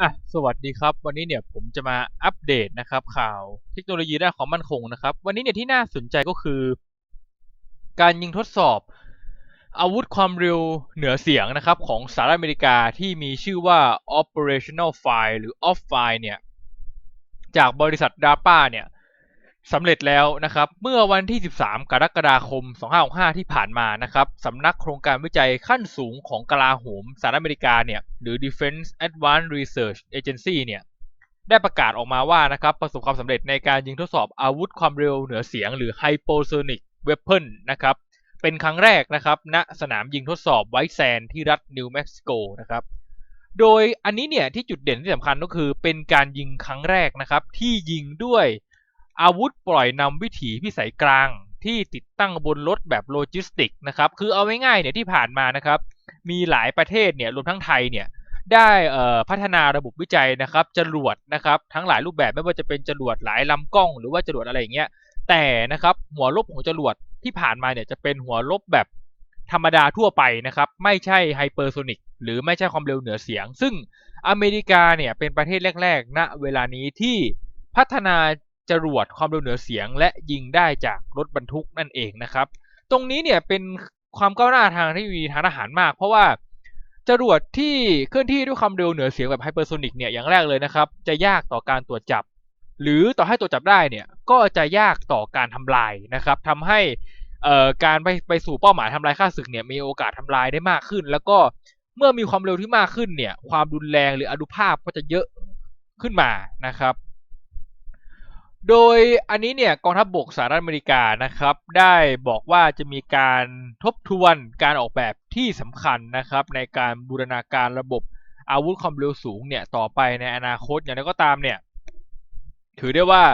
อะสวัสดีครับ วันนี้เนี่ยผมจะมาอัปเดตนะครับ ข่าวเทคโนโลยีด้านความมั่นคงนะครับ วันนี้เนี่ยที่น่าสนใจก็คือ การยิงทดสอบ อาวุธความเร็วเหนือเสียงนะครับ ของสหรัฐอเมริกาที่มีชื่อว่า operational fire หรือ off fire เนี่ย จากบริษัท DARPA เนี่ย สำเร็จแล้วนะครับเมื่อวันที่ 13 กรกฎาคม 2565 ที่ผ่านมานะครับสำนักโครงการวิจัยขั้นสูงของกลาโหมสหรัฐอเมริกาเนี่ยหรือ Defense Advanced Research Agency เนี่ยได้ประกาศออกมาว่านะครับประสบความสำเร็จในการยิงทดสอบอาวุธความเร็วเหนือเสียงหรือ Hypersonic Weapon นะครับเป็นครั้งแรกนะครับณสนามยิงทดสอบไวท์แซนที่รัฐนิวเม็กซิโกนะครับโดยอันนี้เนี่ยที่จุดเด่นที่สำคัญก็คือเป็นการยิงครั้งแรกนะครับที่ยิงด้วย อาวุธปล่อยนำวิถีพิสัยกลางที่ติดตั้งบนรถแบบโลจิสติกนะครับคือเอาง่ายๆเนี่ยที่ผ่านมานะครับมีหลายประเทศเนี่ยรวมทั้งไทยเนี่ยได้พัฒนาระบบวิจัยนะครับจรวดนะครับทั้งหลายรูปแบบไม่ว่าจะเป็นจรวดหลายลำกล้องหรือว่าจรวดอะไรอย่างเงี้ยแต่นะครับหัวลบของจรวดที่ผ่านมาเนี่ยจะเป็นหัวลบแบบธรรมดาทั่วไปนะครับไม่ใช่ไฮเปอร์โซนิกหรือไม่ใช่ความเร็วเหนือเสียง ซึ่งอเมริกาเนี่ยเป็นประเทศแรกๆณเวลานี้ที่พัฒนา จรวดความเร็วเหนือเสียง และยิงได้จากรถบรรทุกนั่นเองนะครับ ตรงนี้เนี่ยเป็นความก้าวหน้าทางที่มีทางทหารมาก เพราะว่าจรวดที่เคลื่อนที่ด้วยความเร็วเหนือเสียงแบบไฮเปอร์โซนิกเนี่ยอย่างแรกเลยนะครับ จะยากต่อการตรวจจับ หรือต่อให้ตรวจจับได้เนี่ยก็จะยากต่อการทำลายนะครับทำให้การไปไปสู่เป้าหมายทำลายค่าศึกเนี่ยมีโอกาสทำลายได้มากขึ้น แล้วก็เมื่อมีความเร็วที่มากขึ้นเนี่ยความรุนแรงหรืออนุภาพก็จะเยอะขึ้นมานะครับ โดยอันนี้เนี่ยกองทัพบบกสหรัฐอเมริกานะครับ ได้บอกว่าจะมีการทบทวนการออกแบบที่สำคัญนะครับ ในการบูรณาการระบบอาวุธความเร็วสูงเนี่ยต่อไปในอนาคตอย่างไรก็ตามเนี่ยถือได้ว่า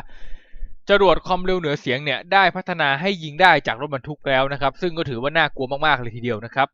จรวดความเร็วเหนือเสียงเนี่ยได้พัฒนาให้ยิงได้จากรถบรรทุกแล้วนะครับ ซึ่งก็ถือว่าน่ากลัวมากๆเลยทีเดียวนะครับ